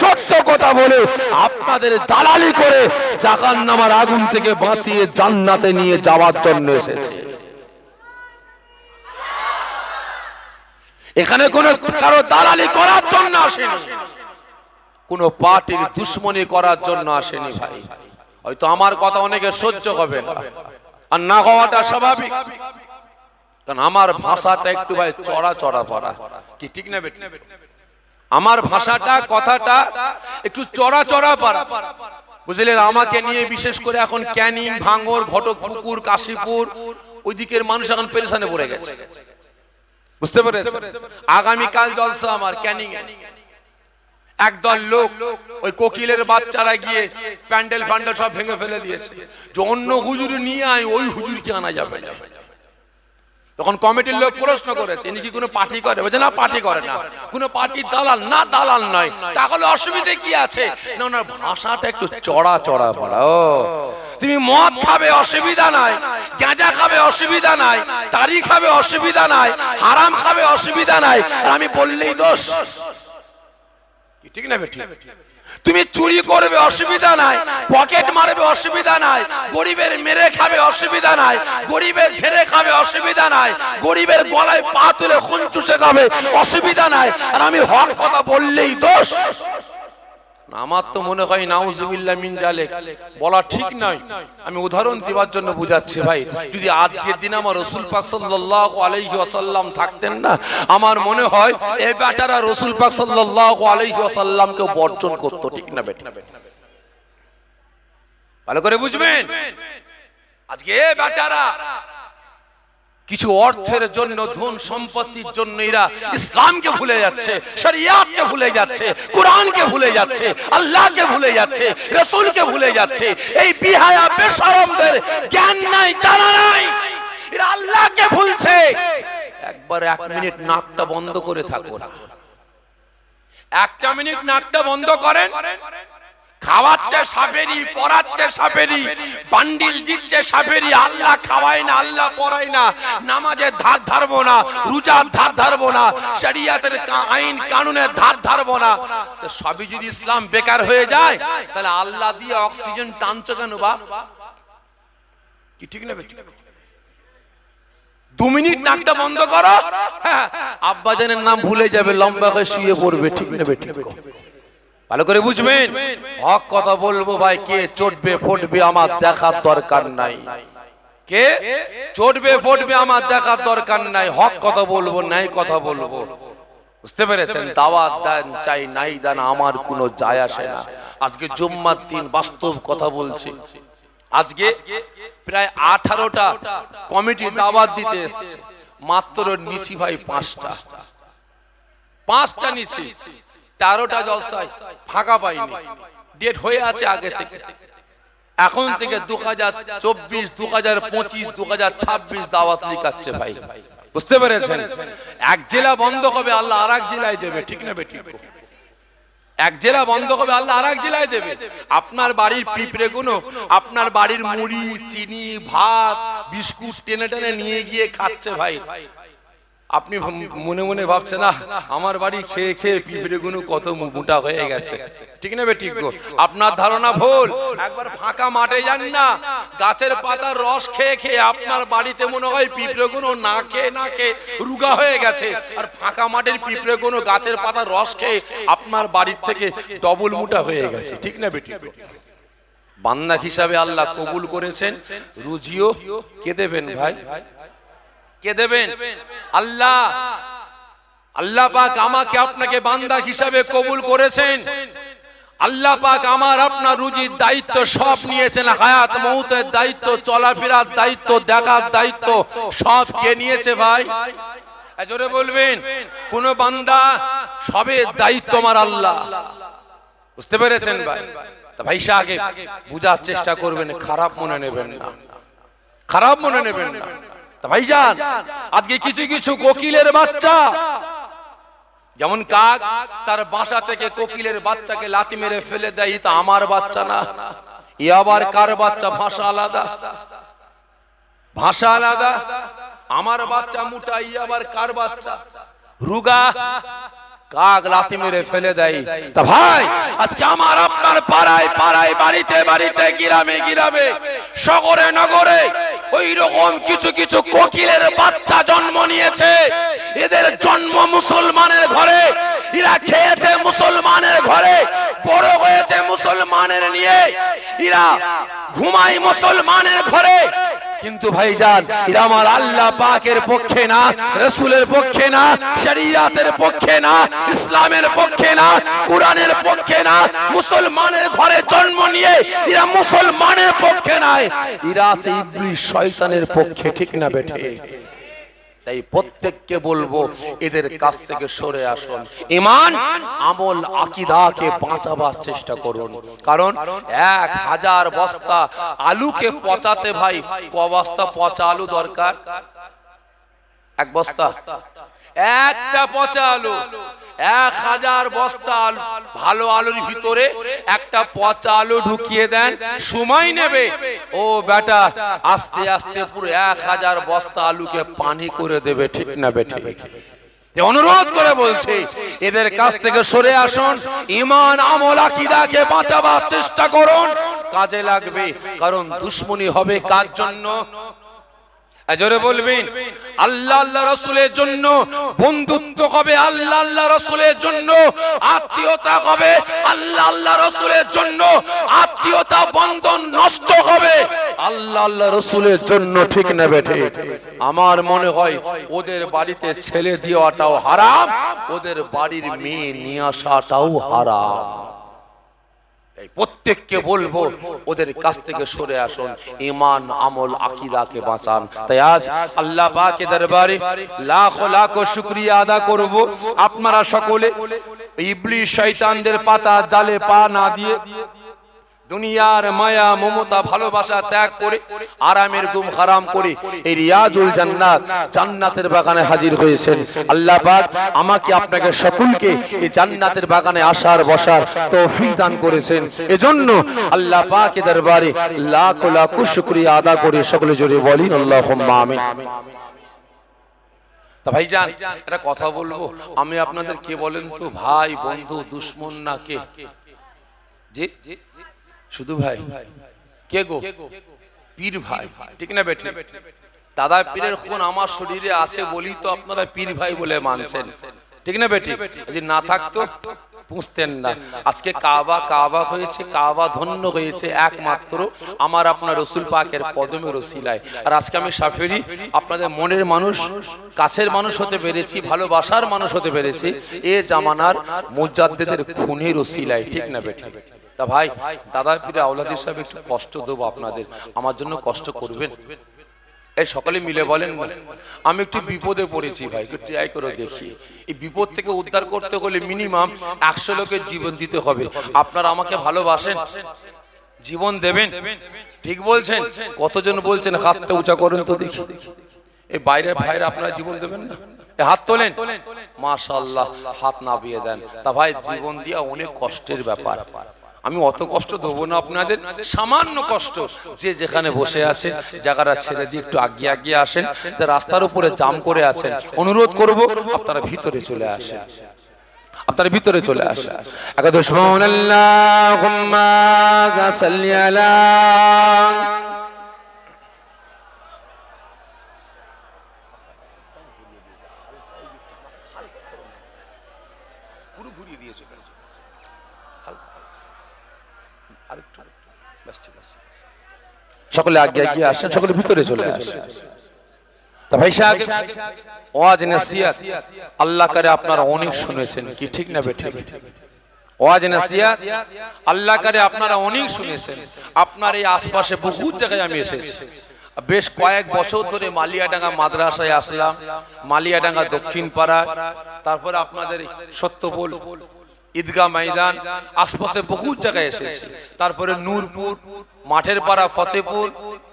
সত্য কথা বলে আপনাদের দালালি করে জাকান নামার আগুন থেকে বাঁচিয়ে জান্নাতে নিয়ে যাওয়ার জন্য এসেছে। এখানে কোন কারও দালালি করার জন্য আসেনি। কোন পার্টির দুশ্মনী করার জন্য আসেনি ভাই। হয়তো আমার কথা অনেকে সহ্য হবে না। আর না হওয়াটা স্বাভাবিক। কারণ আমার ভাষাটা একটু ভাই চড়া চড়া পড়া। কি ঠিক না বেটি? আমার ভাষাটা, কথাটা একটু চড়া চড়া পারা। বুঝলেন? আমাকে নিয়ে বিশেষ করে এখন ক্যানিং ভাঙ্গর ঘটকপুকুর কাশীপুর ওই দিকের মানুষ এখন পেরেশানে পড়ে গেছে। বুঝতে পেরেছেন? আগামীকাল জলসা আমার ক্যানিং একদল লোক ওই কোকিলের বাচ্চারা গিয়ে প্যান্ডেল প্যান্ডেল সব ভেঙে ফেলে দিয়েছে। যে অন্য হুজুর নিয়ে আয়, ওই হুজুরকে আনা যাবে না। তখন কমিটির লোক প্রশ্ন করেছে ইনি কি কোনো পার্টি করে? বলছে না পার্টি করে না। কোনো পার্টির দালাল না দালাল নয়। তাহলে অসুবিধে কি আছে? না ওনার ভাষাটা একটু চড়া চড়া পড়া ও। তুমি মদ খাবে অসুবিধা নাই। গাঁজা খাবে অসুবিধা নাই। তারি খাবে অসুবিধা নাই। হারাম খাবে অসুবিধা নাই। আর আমি বললেই দোষ। ঠিক না বেটি তুমি চুরি করবে, অসুবিধা নাই। পকেট মারবে, অসুবিধা নাই। গরিবের মেরে খাবে, অসুবিধা নাই। গরিবের ঝেড়ে খাবে, অসুবিধা নাই। গরিবের গলায় পা তুলে খুন চুষে খাবে, অসুবিধা নাই। আর আমি হক কথা বললেই দোষ। আমার তো মনে হয় নাউজুবিল্লাহ মিন বলা ঠিক নয়। আমি উদাহরণ দেওয়ার জন্য বুঝাচ্ছি ভাই, যদি আজকের দিন আমার রসুল পাক সাল্লাল্লাহু আলাইহি ওয়াসাল্লাম থাকতেন না, আমার মনে হয় এ বেটারা রসুল পাক সাল্লাল্লাহু আলাইহি ওয়াসাল্লামকে বর্জন করতো, ঠিক না বেটা? ভালো করে বুঝবেন? আজকে এ বেটারা কিছু অর্থের জন্য, ধন সম্পত্তির জন্য এরা ইসলামকে ভুলে যাচ্ছে, শরিয়াতকে ভুলে যাচ্ছে, কোরআনকে ভুলে যাচ্ছে, আল্লাহকে ভুলে যাচ্ছে, রসুলকে ভুলে যাচ্ছে। এই বিহায়া বেশরমদের জ্ঞান নাই, জানা নাই। এরা আল্লাহকে ভুলছে। একবার এক মিনিট নাকটা বন্ধ করে থাকো না। একটা মিনিট নাকটা বন্ধ করেন। খাওয়াচ্ছে সাপেরি পড়াচ্ছে সাপেরি বান্ডিল দিচ্ছে সাপেরি আল্লাহ খাওয়ায় না আল্লাহ পড়ায় না নামাজের ধার ধারবো না রুজার ধার ধারবো না শরিয়াতের আইন কানুনের ধার ধারবো না। সবই যদি ইসলাম বেকার হয়ে যায় তাহলে আল্লাহ দিয়ে অক্সিজেন টানছো কেন বা কি ঠিক না দু মিনিট নাকটা বন্ধ করো। হ্যাঁ, আব্বাজানের নাম ভুলে যাবে লম্বা হয়ে শুয়ে পড়বে ঠিক না বেটি ভালো করে বুঝবেন? হক কথা বলব ভাই, কে চটবে ফুটবে আমার দেখার দরকার নাই। কে চটবে ফুটবে আমার দেখার দরকার নাই। হক কথা বলব নাই কথা বলব। বুঝতে পেরেছেন? দাওয়াত দেন, চাই, নাই দেন, আমার কোনো যায় আসে না। আজকে জুম্মার দিন বাস্তব কথা বলছি। আজকে প্রায় আঠারোটা কমিটি দাওয়াত দিতে মাত্র নিশি ভাই পাঁচটা। পাঁচটা নিছি তেরোটা জলসায় ফাঁকা পাইনি। ডেট হয়ে আছে আগে থেকে। এখন থেকে দু হাজার চব্বিশ দু হাজার পঁচিশ দু হাজার ছাব্বিশ দাওয়াত লিখাচ্ছে ভাই। বুঝতে পেরেছেন? এক জেলা বন্ধ হবে আল্লাহ আর এক জেলায় দেবে? ঠিক না বেটি এক জেলা বন্ধ হবে আল্লাহ আর এক জেলায় দেবে? আপনার বাড়ির পিঁপড়ে গুলো আপনার বাড়ির মুড়ি, চিনি, ভাত, বিস্কুট টেনে টেনে নিয়ে গিয়ে খাচ্ছে ভাই। আপনি মনে মনে ভাবছেন না আমার বাড়ি খেয়ে খেয়ে পিঁপড়ে গুলো কত মোটা হয়ে গেছে। ঠিক না ঠিক আপনার ধারণা ভুল। একবার ফাঁকা মাঠে যান না। গাছের পাতার রস খেয়ে খেয়ে আপনার বাড়িতে মনে হয় পিঁপড়ে গুলো না খেয়ে না খেয়ে রুগা হয়ে গেছে। আর ফাঁকা মাঠের পিঁপড়ে গুলো গাছের পাতার রস খেয়ে আপনার বাড়ির থেকে ডবল মোটা হয়ে গেছে। ঠিক না বেটি বান্দা হিসাবে আল্লাহ কবুল করেছেন। রুজিও কে দেবেন ভাই? কে দেবেন? আল্লাহ। আল্লাহ পাক আমাকে আপনাকে বান্দা হিসাবে কবুল করেছেন। আল্লাহ পাক আমার আপনার রুজির দায়িত্ব সব নিয়েছেন, হায়াত, মৌতের দায়িত্ব, চলাফেরার দায়িত্ব, দেখার দায়িত্ব সব কে নিয়েছে ভাই? জোরে বলবেন, কোন বান্দা সবের দায়িত্ব আমার আল্লাহ। বুঝতে পেরেছেন ভাই? ভাই আগে বুঝার চেষ্টা করবেন, খারাপ মনে নেবেন না। খারাপ মনে নেবেন না। ভাইজান, আজকে কিছু কিছু কোকিলের বাচ্চা। যেমন কাক, তার বাসা থেকে কোকিলের বাচ্চাকে লাতি মেরে ফেলে দেয়, তা আমার বাচ্চা না। এ আবার কার বাচ্চা? ভাষা আলাদা। ভাষা আলাদা। আমার বাচ্চা মোটা ই আবার কার বাচ্চা? রুগা। কাক লাথি মেরে ফেলে দেয়। তা ভাই, আজকে আমার আপনার পাড়ায় পাড়ায়, বাড়িতে বাড়িতে, গিরামে গিরামে, শহরে, নগরে ওই রকম কিছু কিছু কোকিলের বাচ্চা জন্ম নিয়েছে। এদের জন্ম মুসলমানের ঘরে, এরা খেয়েছে মুসলমানের ঘরে, বড় হয়েছে মুসলমানের নিয়ে, এরা ঘুমাই মুসলমানের ঘরে কিন্তু ভাইজান, এরা আমার আল্লাহ পাকের পক্ষে না, রসুলের পক্ষে না, শরিয়াতের পক্ষে না, ইসলামের পক্ষে না, কোরআনের পক্ষে না, মুসলমানের ঘরে জন্ম নিয়ে এরা মুসলমানের পক্ষে নাই। এরা আছে শয়তানের পক্ষে, ঠিক না বেঠে? তাই প্রত্যেককে বলব এদের কাছ থেকে সরে আসুন। ইমান? আমল আকিদাকে বাঁচাবার চেষ্টা করুন। কারণ এক হাজার বস্তা আলুকে পচাতে ভাই ক বস্তা পচা আলু দরকার? এক বস্তা। একটা পচা আলু, এক হাজার বস্তা আলু। ভালো আলুর ভিতরে একটা পচা আলু ঢুকিয়ে দেন, সময় নেবে। ও বেটা, আস্তে আস্তে পুরো এক হাজার বস্তা আলুকে পানি করে দেবে, ঠিক না এ অনুরোধ করে বলছে, এদের কাছ থেকে সরে আসুন, ইমান, আমল, আকিদাকে বাঁচাবার চেষ্টা করুন। কাজে লাগবে, কারণ দুশ্মনী হবে কার জন্য? জোরে বলবেন। আল্লাহ আল্লাহ রসুলের জন্য বন্ধুত্ব হবে আল্লাহ আল্লাহ রসুলের জন্য আত্মীয়তা হবে আল্লাহ আল্লাহ রসুলের জন্য আত্মীয়তা বন্ধন নষ্ট হবে? আল্লাহ আল্লাহ রসুলের জন্য ঠিক না বেঠে আমার মনে হয় ওদের বাড়িতে ছেলে দেওয়াটাও হারাম, ওদের বাড়ির মেয়ে নিয়ে আসাটাও হারাম। প্রত্যেককে বলব ওদের কাছ থেকে সরে আসুন ইমান আমল আকিদাকে বাঁচান। তাই আজ আল্লাহ পাকে দরবারে লাখ লাখ শুক্রিয়া আদা করব। আপনারা সকলে ইবলিশ শয়তানদের পাতা জালে পা না দিয়ে দুনিয়ার মায়া, মমতা, ভালোবাসা ত্যাগ করে আরামের গুম হারাম করে এই রিয়াজুল জান্নাত জান্নাতের বাগানে হাজির হয়েছেন। আল্লাহ পাক আমাকে, আপনাকে সকলকে এই জান্নাতের বাগানে আসার, বসার তৌফিক দান করেছেন। এজন্য আল্লাহ পাক দরবারে লাখ লাখ শুকরিয়া আদা করে সকলে জোরে বলি আল্লাহুম্মা আমিন। তা ভাইজান, একটা কথা বলব। আমি আপনাদের কে বলেন তো, ভাই, বন্ধু, দুশ্মন না কে? জি শুধু ভাই। কে গো? পীর ভাই। ঠিক না বেঠে? দাদা পীরের খুন আমার শরীরে আছে বলি তো আপনারা পীর ভাই বলে মানছেন। ঠিক না বেটি যদি না থাকতো পুষতেন না। আজকে কাবা কাবা হয়েছে কাবা ধন্য হয়েছে একমাত্র আমার আপনার রসুল পাকের কদমে রসিলায়। আর আজকে আমি সাফেরি আপনাদের মনের মানুষ কাছের মানুষ হতে পেরেছি ভালোবাসার মানুষ হতে পেরেছি। এ জামানার মুজাদ্দেদের খুনের রসিলায়। ঠিক না বেটি তা ভাই, দাদা পীরে আওলাদ হিসাবে একটু কষ্ট দেবো আপনাদের। আমার জন্য কষ্ট করবেন? এই সকালে মিলে বলেন আমি একটু বিপদে পড়েছি ভাই, একটু ট্রাই করে দেখি। এই বিপদ থেকে উদ্ধার করতে হলে মিনিমাম একশো লোকের জীবন দিতে হবে। আপনারা আমাকে ভালোবাসেন, জীবন দেবেন। ঠিক বলছেন? কতজন বলছেন, হাতটা উঁচা করেন তো দেখি। এই বাইরের ভাইরা আপনারা জীবন দেবেন না? হাত তোলেন? মাশাল্লাহ হাত নামিয়ে দেন। তা ভাই, জীবন দিয়া অনেক কষ্টের ব্যাপার। আমি অত কষ্ট দেবো না আপনাদের, সামান্য কষ্ট। যে যেখানে বসে আছেন জায়গাটা ছেড়ে দিয়ে একটু আগিয়ে আগিয়ে আসেন, তা রাস্তার উপরে জাম করে আছেন। অনুরোধ করব, আপনারা ভিতরে চলে আসেন। আপনার ভিতরে চলে আসে একাদশ আল্লাহুম্মা সাল্লি আলা পুরো ঘুরিয়ে দিয়েছে সকলে আগে এগিয়ে আসেন, সকলে ভিতরে চলে নসিহত, আল্লাহ করে আপনারা অনেক শুনেছেন, কি ঠিক না বেঠে ওয়াজ, নসিহত, আল্লাহ করে আপনারা অনেক শুনেছেন। আপনার এই আশপাশে বহু জায়গায় আমি এসেছি। বেশ কয়েক বছর ধরে মালিয়াডাঙ্গা মাদ্রাসায় আসলাম, মালিয়াডাঙ্গা দক্ষিণ পাড়া তারপরে আপনাদের সত্যপোল ঈদগাহ ময়দান, আশপাশে বহু জায়গায় এসেছি। তারপরে নূরপুর, মাঠের পাড়া ফতেপুর,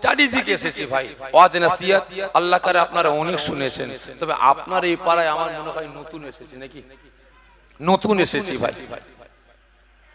চারিদিকে এসেছি ভাই। ওয়াজ নাসিয়াত, আল্লাহ করে আপনারা অনেক শুনেছেন। তবে আপনার এই পাড়ায় আমার মনে হয় নতুন এসেছে নাকি? নতুন এসেছি ভাই।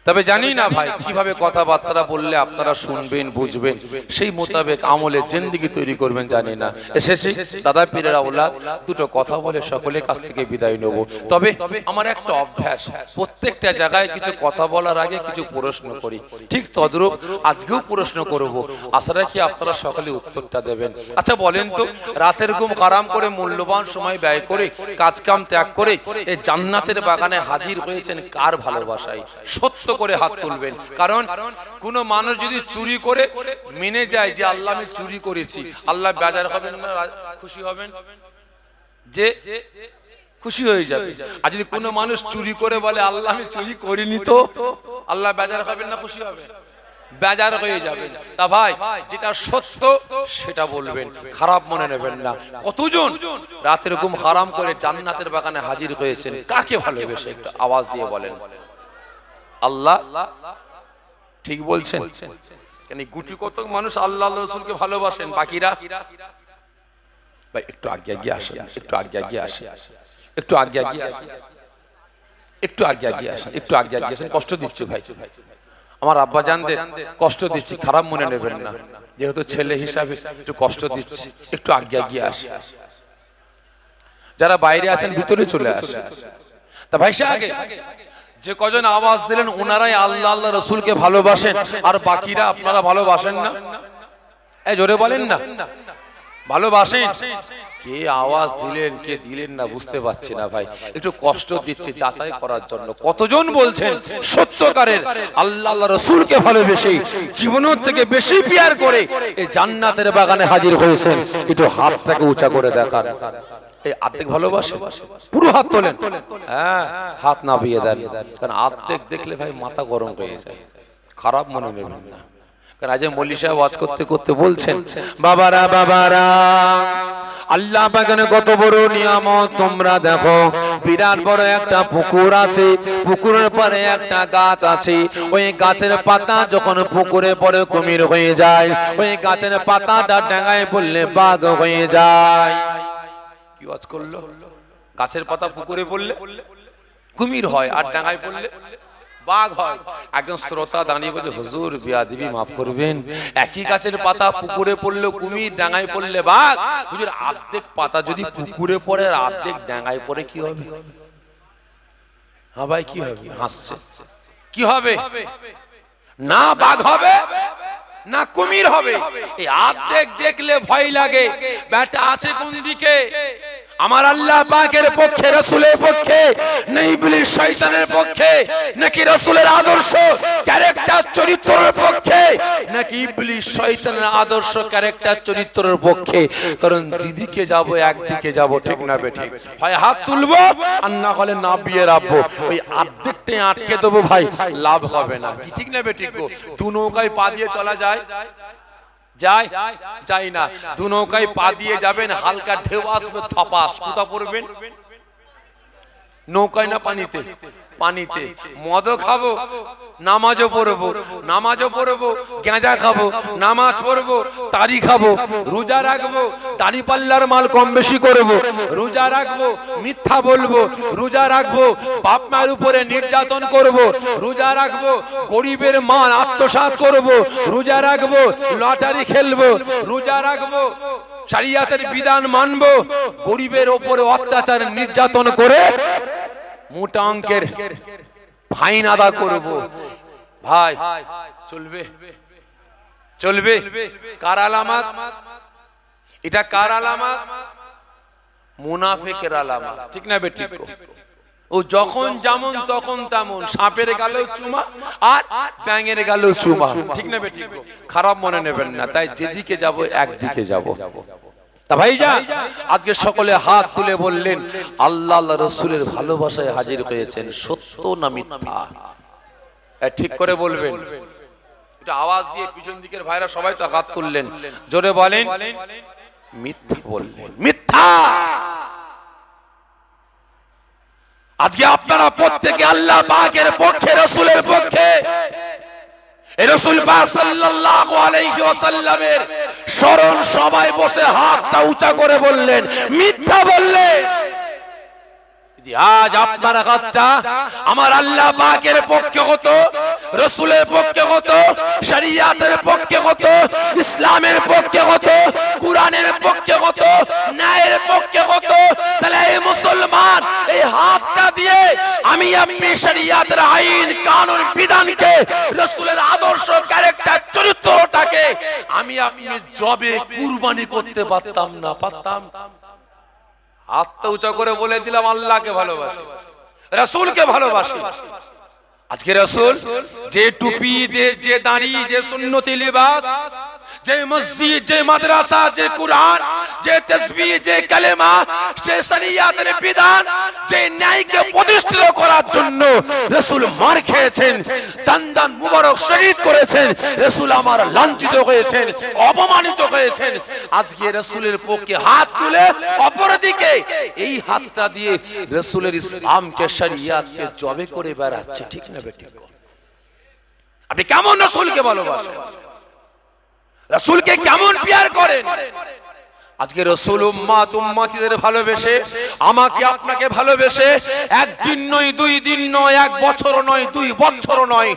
তবে জানি না ভাই কীভাবে কথাবার্তা বললে আপনারা শুনবেন বুঝবেন। সেই মোতাবেক আমলে জিন্দিগি তৈরি করবেন জানি না। এসেছি দাদা পীরের আওলা দুটো কথা বলে সকলের কাছ থেকে বিদায় নেব। তবে আমার একটা অভ্যাস প্রত্যেকটা জায়গায় কিছু কথা বলার আগে কিছু প্রশ্ন করি। ঠিক তদ্রূপ আজকেও প্রশ্ন করব। আশা রাখি আপনারা সকালে উত্তরটা দেবেন। আচ্ছা বলেন তো রাতের ঘুম আরাম করে মূল্যবান সময় ব্যয় করে কাজ কাম ত্যাগ করে এই জান্নাতের বাগানে হাজির হয়েছেন কার ভালোবাসায় সত্য করে হাত তুলবেন। কারণ কোন মানুষ যদি চুরি করে, মেনে যায় যে আল্লাহ আমি চুরি করেছি, আল্লাহ বেজার হবেন খুশি হবেন? যে খুশি হয়ে যাবে। আর যদি কোনো মানুষ চুরি করে বলে, আল্লাহ আমি চুরি করিনি তো? আল্লাহ বেজার হবেন না, খুশি হবে বেজার হয়ে যাবেন। তা ভাই, যেটা সত্য, সেটা বলবেন। খারাপ মনে নেবেন না। কতজন রাতের ঘুম হারাম করে জান্নাতের বাগানে হাজির হয়েছেন? কাকে ভালোবেসে একটু আওয়াজ দিয়ে বলেন? আল্লাহ ঠিক বলছেন। কেন গুটি কত মানুষ আল্লাহ রসুলকে ভালোবাসেন? বাকিরা? ভাই, একটু আগে আগে আসেন, একটু আগে আগে আসেন, একটু আগে আগে আসেন, একটু আগে আগে আসেন, একটু আগে আগে আসেন, কষ্ট দিচ্ছি ভাই। আমার আব্বা জানদের কষ্ট দিচ্ছি, খারাপ মনে নেবেন না। যেহেতু ছেলে হিসাবে একটু কষ্ট দিচ্ছি, একটু আগে আগে আসে যারা বাইরে আছেন, ভিতরে চলে আসে তা ভাই আগে। যে কজন আওয়াজ দিলেন ওনারাই আল্লাহ আল্লাহ রসুলকে ভালোবাসেন। আর বাকিরা আপনারা ভালোবাসেন না? এই জোরে বলেন না। ভালোবাসেন? কে আওয়াজ দিলেন, কে দিলেন না বুঝতে পারছি না ভাই। একটু কষ্ট দিচ্ছে যাচাই করার জন্য। কতজন বলছেন, সত্যকারের আল্লাহ আল্লাহ রসুলকে ভালোবেসে জীবনের থেকে বেশি পিয়ার করে এই জান্নাতের বাগানে হাজির হয়েছেন। একটু হাতটাকে উঁচা করে দেখান। এই আর্ধেক ভালোবাসে পুরো হাত তোলেন। হ্যাঁ হাত না বিয়ে দেন। কারণ আর্ধেক দেখলে ভাই মাথা গরম হয়ে যায়। খারাপ মনে নেবেন না। কারণ আজ মল্লি সাহেব ওয়াজ করতে করতে বলছেন বাবারা বাবারা। আল্লাহ বাগানে কত বড় নিয়ামত। তোমরা দেখো বিরাট বড় একটা পুকুর আছে। পুকুরের পরে একটা গাছ আছে। ওই গাছের পাতা যখন পুকুরে পরে কুমির হয়ে যায় ওই গাছের পাতাটা ডাঙায় পড়লে বাঘ হয়ে যায়। কি ওয়াজ করল। গাছের পাতা পুকুরে পড়লে কুমির হয় আর ডাঙায় পড়লে বাঘ হয়। একজন শ্রোতা দাঁড়িয়ে বলছে হুজুর বিয়া দিবি মাফ করবেন। একই গাছের পাতা পুকুরে পড়লে কুমির ডাঙায় পড়লে বাঘ। হুজুর আর্ধেক পাতা যদি পুকুরে পড়ে আর আর্ধেক ডাঙায় পড়ে কি হবে? হ্যাঁ ভাই কি হবে? হাসছে। কি হবে? না বাঘ হবে না কুমির হবে। এই আর্ধেক দেখলে ভয় লাগে। ব্যাটা আছে কোন দিকে? আমার আল্লাহ পাকের পক্ষে, রসুলের পক্ষে, নেই বলি শয়তানের পক্ষে, নাকি রসুলের আদর্শ ক্যারেক্টার চরিত্রের পক্ষে, নাকি ইবলিশ শয়তানের আদর্শ ক্যারেক্টার চরিত্রের পক্ষে। কারণ যেদিকে যাব, একদিকে যাব, ঠিক না বেঠিক হয় হাত তুলবো আর না হলে না বিয়ে রাখব। ওই আর্ধেকটাই আটকে দেবো ভাই, লাভ হবে না। ঠিক না বেঠিক দু নৌকায় পা দিয়ে চলা যায়। যায় যাই না। দু নৌকায় পা দিয়ে যাবেন, হালকা ঢেউ আসবে, থপাস। কোথা পড়বেন। নৌকায় না পানিতে। পানিতে। মদও খাব নামাজও পড়ব নামাজও পড়ব গেঁজা খাব নামাজ পড়ব তারি খাব রোজা রাখব তারি পাল্লার মাল কম বেশি করব রোজা রাখব মিথ্যা বলব রোজা রাখব বাপ মায়ের উপরে নির্যাতন করব রোজা রাখব গরিবের মান আত্মসাৎ করব রোজা রাখব লটারি খেলব রোজা রাখব সারিয়াতের বিধান মানবো গরিবের ওপরে অত্যাচার নির্যাতন করে মোটা অঙ্কের ফাইন আদা করব। ভাই, চলবে। চলবে। কার আলামাত? এটা কার আলামাত? মুনাফিকের আলামাত। ঠিক না বেটি ও যখন যেমন তখন তেমন। সাপের গালেও চুমা আর ব্যাঙের গালেও চুমা। ঠিক না বেটি খারাপ মনে নেবেন না। তাই যেদিকে যাব, একদিকে যাব। আজকে সকলে হাত তুলে বললেন, আল্লাহ আল্লাহ রসুলের ভালোবাসায় হাজির হয়েছেন, সত্য না মিথ্যা? ঠিক করে বলবেন। আওয়াজ দিয়ে পিছন দিকের ভাইরা সবাই তো হাত তুললেন। জোরে বলেন, মিথ্যা বললেন। মিথ্যা! আজকে আপনারা প্রত্যেকে আল্লাহ পাকের পক্ষে, রসুলের পক্ষে রসুল স্মরণ সবাই বসে হাতটা উঁচা করে বললেন মিথ্যা বললেন আজ আপনার হাতটা আমার আল্লাহ পাকের পক্ষে হতো, রসুলের পক্ষে হতো, শরিয়াতের পক্ষে হতো, ইসলামের পক্ষে হতো, কোরআনের পক্ষে হতো, ন্যায়ের পক্ষে হতো। তাহলে এই মুসলমান এই হাতটা দিয়ে আমি আপনি শরিয়াতের আইন, কানুন, বিধানকে, রসুলের আদর্শ ক্যারেক্টার চরিত্রটাকে আমি আপনি জবে কুরবানি করতে পারতাম না, পারতাম? হাতটা উঁচা করে বলে দিলাম, আল্লাহকে ভালোবাসি, রসুলকে ভালোবাসি। আজকে রসুল, যে টুপি, যে যে দাড়ি, যে সুন্নতি লিবাস যে মসজিদ, যে মাদ্রাসা, যে কুরআন, যে তসবিহ, যে কালেমা, যে শরিয়াতের বিধান, যে ন্যায়কে প্রতিষ্ঠিত করার জন্য রসুল মার খেয়েছেন দান মুবারক শহীদ করেছেন, রসুল আমার লাঞ্ছিত হয়েছেন, অপমানিত হয়েছেন। আজকে রাসূলের পক্ষে হাত তুলে অপরদিকে এই হাতটা দিয়ে রসুলের ইসলামকে, শরিয়াতকে জবে করে বেড়াচ্ছে, ঠিক না বেটি? আপনি কেমন রসুলকে ভালোবাসেন? রসুলকে কেমন পিয়ার করেন? আজকে রসুল উম্মাত উম্মাতিদের ভালোবেসে, আমাকে আপনাকে ভালোবেসে, একদিন নয়, দুই দিন নয়, এক বছর নয়, দুই বছর নয়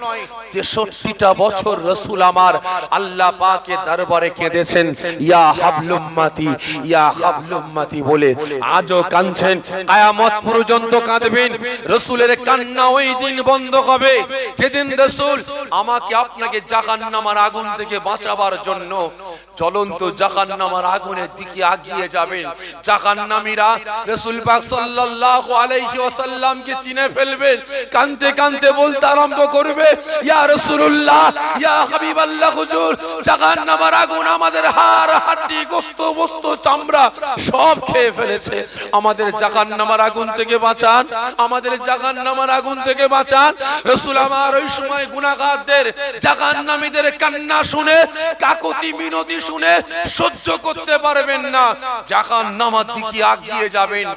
তেষট্টিটা বছর রসুল আমার আল্লাহ পাকে দরবারে কেঁদেছেন, ইয়া হাবলুম্মাতি ইয়া হাবলুম্মাতি বলে আজও কাঁদছেন, কায়ামত পর্যন্ত কাঁদবেন, রসুলের কান্না ওই দিন বন্ধ হবে, যেদিন রসুল আমাকে আপনাকে জাহান্নামার আগুন থেকে বাঁচাবার জন্য জ্বলন্ত জাহান্নামার আগুনের দিকে আগিয়ে যাবেন। জাহান্নামীরা রাসূল পাক সাল্লাল্লাহু আলাইহি ওয়াসাল্লামকে চিনে ফেলবেন। কানতে কানতে বলতে আরম্ভ করবে ইয়া রাসূলুল্লাহ ইয়া হাবিবাল্লাহ হুজুর জাহান্নামার আগুন আমাদের হাড় হাড্ডি গোশত বস্ত চামড়া সব খেয়ে ফেলেছে। আমাদের জাহান্নামার আগুন থেকে বাঁচান আমাদের জাহান্নামার আগুন থেকে বাঁচান। রাসূল আমার ওই সময় গুনাহগারদের জাহান্নামীদের কান্না শুনে কাকতি মিনতি শুনে সহ্য করতে পারবেন না। জাহান নামার দিকে আগিয়ে যাবেন।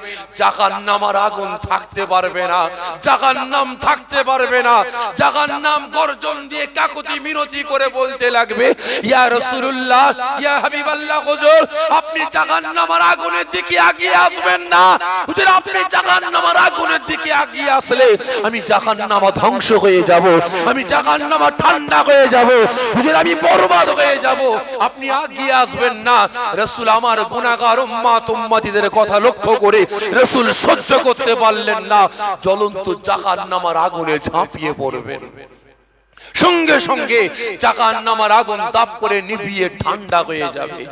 জাহান নামার আগুন থাকতে পারবে না। জাহান নাম থাকতে পারবে না। জাহান নাম গর্জন দিয়ে কাকতি মিনতি করে বলতে লাগবে, ইয়া রাসূলুল্লাহ, ইয়া হাবিবাল্লাহ হুজুর, আপনি জাহান নামার আগুনের দিকে আগিয়ে আসবেন না। হুজুর, আপনি জাহান নামার আগুনের দিকে আগিয়ে আসলে আমি জাহান নামা ধ্বংস হয়ে যাব। আমি জাহান নামা ঠান্ডা হয়ে যাব। হুজুর, আমি বরবাদ হয়ে যাব। আপনি আগিয়ে আসবেন না। রসুল আমার গুণাগার উম্মাত উম্মাতিদের কথা লক্ষ্য করে রসুল সহ্য করতে পারলেন না। জ্বলন্ত জাহান্নামার আগুনে ঝাঁপিয়ে পড়বেন। সঙ্গে সঙ্গে জাহান্নামার আগুন তাপ করে নিভিয়ে ঠান্ডা হয়ে যাবে।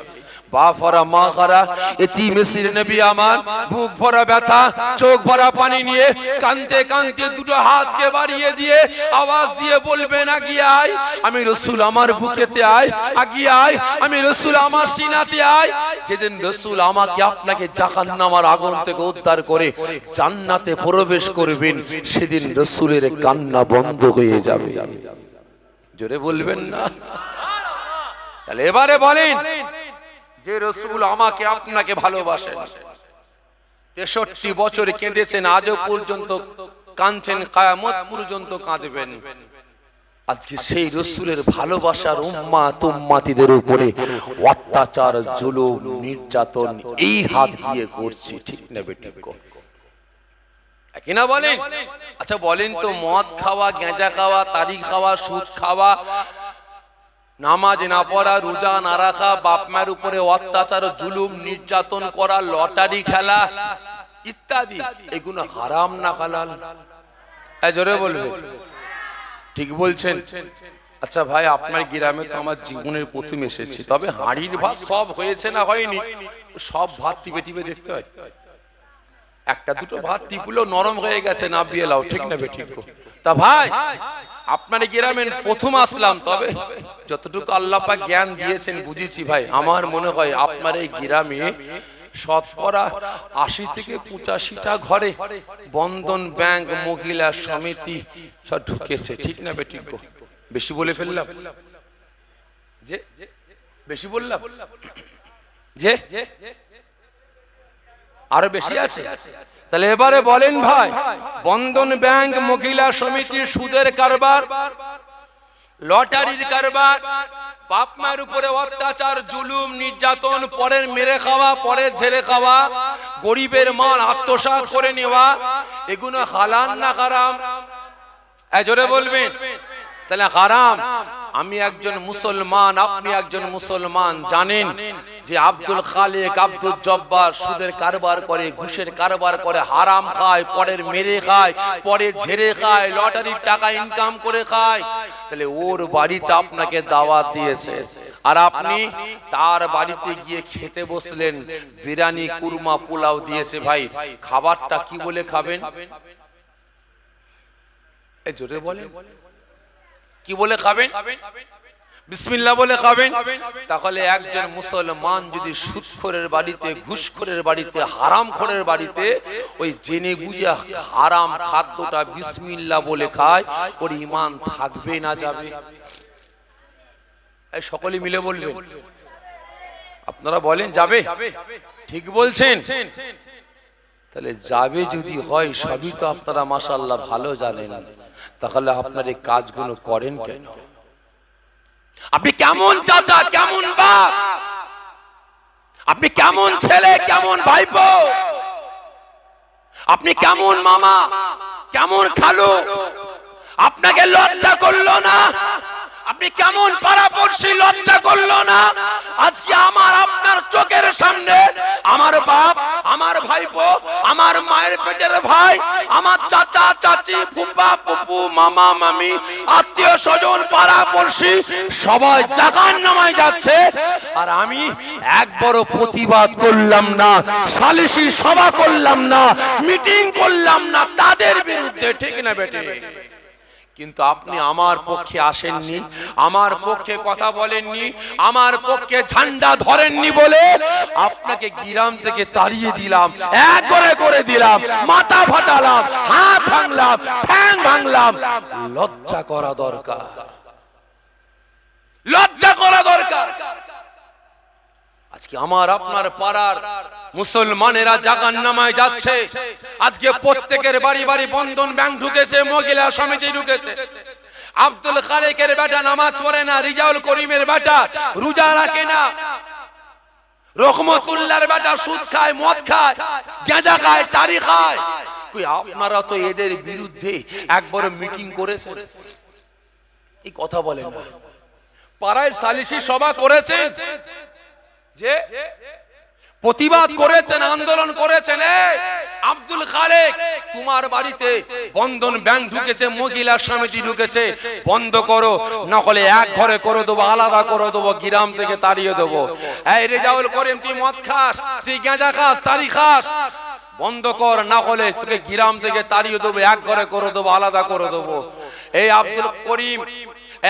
বাফরা মা খারা এটি মেসির নবী আমার, বুক ভরা ব্যথা, চোখ ভরা পানি নিয়ে কানতে কানতে দুটো হাতকে বাড়িয়ে দিয়ে আওয়াজ দিয়ে বলবেন, আগিয়ে আয়, আমি রসুল আমার বুকেতে আয়, আগিয়ে আয়, আমি রসুল আমার সিনাতে আয়। যেদিন রসুল আমাকে আপনাকে জাহান্নামার আগুন থেকে উদ্ধার করে জান্নাতে প্রবেশ করবেন, সেদিন রসুলের কান্না বন্ধ হয়ে যাবে। জোরে বলবেন না? তাহলে এবারে বলেন যে রসুল আমাকে আপনাকে ভালোবাসে তেষট্টি বছর কেঁদেছেন, আজও পর্যন্ত কাঁদছেন, কায়ামত পর্যন্ত কাঁদবেন। আজকে সেই রসুলের ভালোবাসার উম্মা তুম্মাতিদের উপরে অত্যাচার, জুলুম, নির্যাতন এই হাত দিয়ে করছি, ঠিক না বেটি কিনা বলেন? আচ্ছা বলেন তো, মদ খাওয়া গেঁজা খাওয়া, তারি খাওয়া, সুদ খাওয়া নামাজ না পড়া, রোজা না রাখা, বাপ মায়ের উপরে অত্যাচার, জুলুম, নির্যাতন করা, লটারি খেলা, ইত্যাদি। এগুলো হারাম না হালাল। জোরে বলবে? ঠিক বলছেন? আচ্ছা ভাই, আপনার গ্রামে তো আমার জীবনের প্রথম এসেছি। তবে হাড়ির ভাত সব হয়েছে না হয়নি? সব ভাত টিপে টিপে দেখতে হয়। একটা দুটো ভাত টিপুলেও নরম হয়ে গেছে না বিয়ে লাও ঠিক না ঠিক তা ভাই আপনার গ্রামে প্রথম আসলাম তবে যতটুকু আল্লাহ পাক জ্ঞান দিয়েছেন বুঝেছি ভাই আমার মনে হয় আপনার এই গ্রামে শতকরা আশি থেকে পঁচাশিটা ঘরে বন্ধন ব্যাংক মহিলা সমিতি সব ঢুকেছে ঠিক না বে ঠিক বেশি বলে ফেললাম? যে? বেশি বললাম? যে? আরও বেশি আছে। তাহলে এবারে বলেন ভাই, বন্ধন ব্যাংক, মহিলা সমিতির সুদের কারবার, লটারির কারবার, বাপ মায়ের উপরে অত্যাচার, জুলুম, নির্যাতন, পরের মেরে খাওয়া, পরের ঝেড়ে খাওয়া, গরিবের মাল আত্মসাৎ করে নেওয়া এগুলো হালান না কারাম জোরে বলবেন। তাহলে হারাম। আমি একজন মুসলমান, আপনি একজন মুসলমান, জানেন যে আব্দুল খালেক, আব্দুল জব্বার সুদের কারবার করে, ঘুষের কারবার করে, হারাম খায়, পরের মেরে খায় পরে ঝেড়ে খায়, লটারির টাকা ইনকাম করে খায়। তাহলে ওর বাড়িতে আপনাকে দাওয়াত দিয়েছে। আর আপনি তার বাড়িতে গিয়ে খেতে বসলেন, বিরিয়ানি, কুরমা, পোলাও দিয়েছে ভাই। খাবারটা কি বলে খাবেন? জোরে বলে কি বলে খাবেন? বিসমিল্লাহ বলে খাবেন? তাহলে একজন মুসলমান যদি সুদখোরের বাড়িতে, ঘুষখোরের বাড়িতে, হারামখোরের বাড়িতে ওই জেনে বুঝে হারাম খাদ্যটা বিসমিল্লাহ বলে খায়, ওর ইমান থাকবে না যাবে। সকলে মিলে বলবেন। আপনারা বলেন, যাবে? ঠিক বলছেন? তাহলে যাবে যদি হয়, সবই তো আপনারা মাসাল্লাহ ভালো জানেন। তাহলে আপনার এই কাজগুলো করেন কেন? আপনি কেমন চাচা, কেমন বাপ? আপনি কেমন ছেলে, কেমন ভাইপো? আপনি কেমন মামা, কেমন খালো? আপনাকে লজ্জা করল না? আপনি কেমন পাড়াপড়শি, লজ্জা করল না? আজকে আমার, আপনার চোখের সামনে আমার বাপ, আমার ভাইপো, আমার মায়ের পেটের ভাই, আমার চাচা, চাচি, ফুপা পুপু মামা, মামি, আত্মীয় স্বজন, পাড়াপড়শি, সবাই জাগান নামায় যাচ্ছে। আর আমি এক বড় প্রতিবাদ করলাম না, সালিশি সভা করলাম না, মিটিং করলাম না, তাদের বিরুদ্ধে, ঠিক না বেটে? কিন্তু আপনি আমার পক্ষে আসেননি আমার পক্ষে কথা বলেননি আমার পক্ষে ঝান্ডা ধরেননি বলে আপনাকে গিরাম থেকে তাড়িয়ে দিলাম এক করে করে দিলাম মাথা ফাটালাম হাত ভাঙলাম ঠ্যাং ভাঙলাম লজ্জা করা দরকার। লজ্জা করা দরকার। আজকে আমার আপনার পাড়ার মুসলমানেরা জাগান নামায় যাচ্ছে। আজকে প্রত্যেকের বাড়ি বাড়ি বন্ধন ব্যাংক ঢুকেছে, মহিলা সমিতি ঢুকেছে। আব্দুল খালেকের বেটা নামাজ পড়ে না, রিজাউল করিমের বেটা রোজা রাখে না। রহমতুল্লাহর বেটা সুদ খায়, মদ খায়, গেঁজা খায়, তারি খায়। আপনারা তো এদের বিরুদ্ধে একবার মিটিং করেছেন। এই কথা বলে না। পাড়ায় সালিশি সভা করেছেন। যে প্রতিবাদ করেছেন, আন্দোলন করেছেন আব্দুল খালেক, তোমার বাড়িতে বন্ধন ব্যাংক ঢুকেছে, মহিলা সমিতি ঢুকেছে, বন্ধ করো না এক ঘরে করে দেবো, আলাদা করে দেবো, গ্রাম থেকে তাড়িয়ে দেবো। এই রেজাউল করিম, তুই মদ খাস, তুই গাঁজা খাস, তারি খাস। বন্ধ কর না হলে তোকে গ্রাম থেকে তাড়িয়ে দেবো, এক ঘরে করে দেবো, আলাদা করে দেবো। এই আব্দুল করিম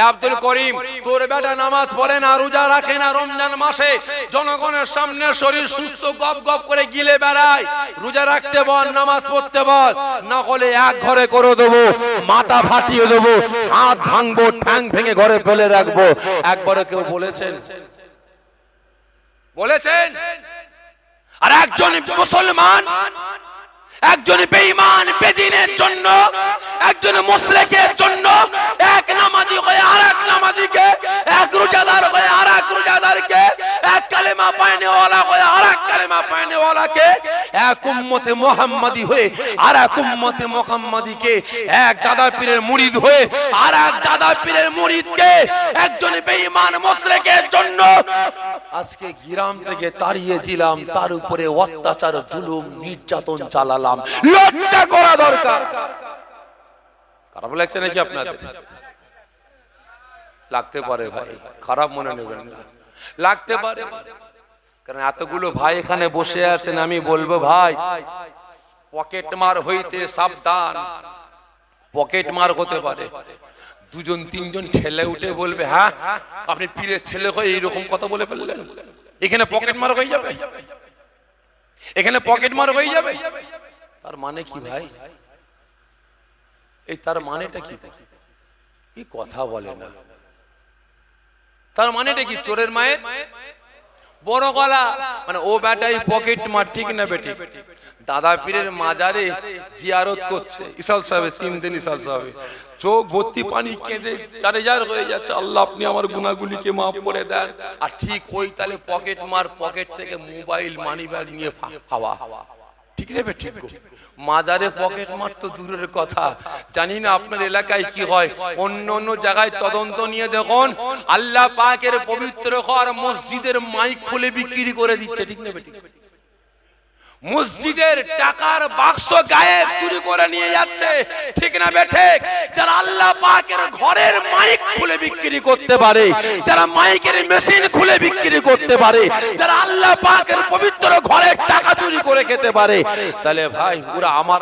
আব্দুল করিম, তোর বেটা নামাজ পড়ে না, রোজা রাখে না রমজান মাসে। জনগণের সামনে শরীর সুস্থ, গপ গপ করে গিলে বেড়ায়। রোজা রাখতে বল, নামাজ পড়তে বল, না হলে এক ঘরে করে দেবো, মাথা ফাটিয়ে দেবো, হাত ভাঙবো, ঠ্যাং ভেঙে ঘরে ফেলে রাখব। একবারে কেউ বলেছেন? বলেছেন? আর একজন মুসলমান একজন বেঈমান বেদিনের জন্য, একজন মুসলিকের জন্য, এক নামাজি হয়ে আর এক নামাজিকে, এক রোজাদার হয়ে আর এক রোজাদারকে, এক কালেমা পায়নেওয়ালা হয়ে আর কালেমা পায়নেওয়ালাকে এক উম্মতে মোহাম্মদী হয়ে আর এক উম্মতে মোহাম্মদীকে এক দাদা পীরের মুরিদ হয়ে আর এক দাদা পীরের মুরিদকে একজন বেঈমান মুসলিকের জন্য আজকে গ্রাম থেকে তাড়িয়ে দিলাম, তার উপরে অত্যাচার, জুলুম, নির্যাতন চালালাম। লজ্জা করা দরকার। খারাপ লাগছে নাকি আপনাদের? লাগতে পারে ভাই, খারাপ মনে নেবেন না। লাগতে পারে। কারণ এতগুলো ভাই এখানে বসে আছেন, আমি বলব ভাই, পকেট মার হইতে সাবধান। পকেট মার হতে পারে। দুজন, তিনজন ঠেলে উঠে বলবে হ্যাঁ আপনি পীরের ছেলে হয়ে এইরকম কথা বলে ফেললেন। এখানে পকেট মার হয়ে যাবে। এখানে পকেট মার হয়ে যাবে। তার মানে কি ভাই? এই তার মানেটা কি? কি কথা বলে না। তার মানেটা কি? চোরের মায়ের বড় গলা। মানে ও বেটাই পকেট মার, ঠিক না বেটি? দাদা পীরের মাজারে জিয়ারত করছে। ইসাল সাহেব তিন দিন ইসাল সাহেব চোখ ভর্তি পানি কেঁদে চারে যার হয়ে যাচ্ছে। আল্লাহ আপনি আমার গুণাগুলিকে মাফ করে দেন। আর ঠিক ওই তালে পকেট মার পকেট থেকে মোবাইল মানি ব্যাগ নিয়ে হাওয়া হাওয়া। ঠিক নেবে? ঠিক। মাজারে পকেট মার তো দূরের কথা। জানি না আপনার এলাকায় কি হয়। অন্য অন্য জায়গায় তদন্ত নিয়ে দেখুন, আল্লাহ পাকের পবিত্র ঘর মসজিদের মাইক খুলে বিক্রি করে দিচ্ছে। ঠিক নেবে? বেটি মসজিদের টাকার বাক্স গায়েব চুরি করে নিয়ে যাচ্ছে। ঠিক না বেঠে যারা আল্লাহ পাকের ঘরের মাইক খুলে বিক্রি করতে পারে, যারা মাইকের মেশিন খুলে বিক্রি করতে পারে, যারা আল্লাহ পাকের পবিত্র ঘরের টাকা চুরি করে খেতে পারে, তাহলে ভাই, ওরা আমার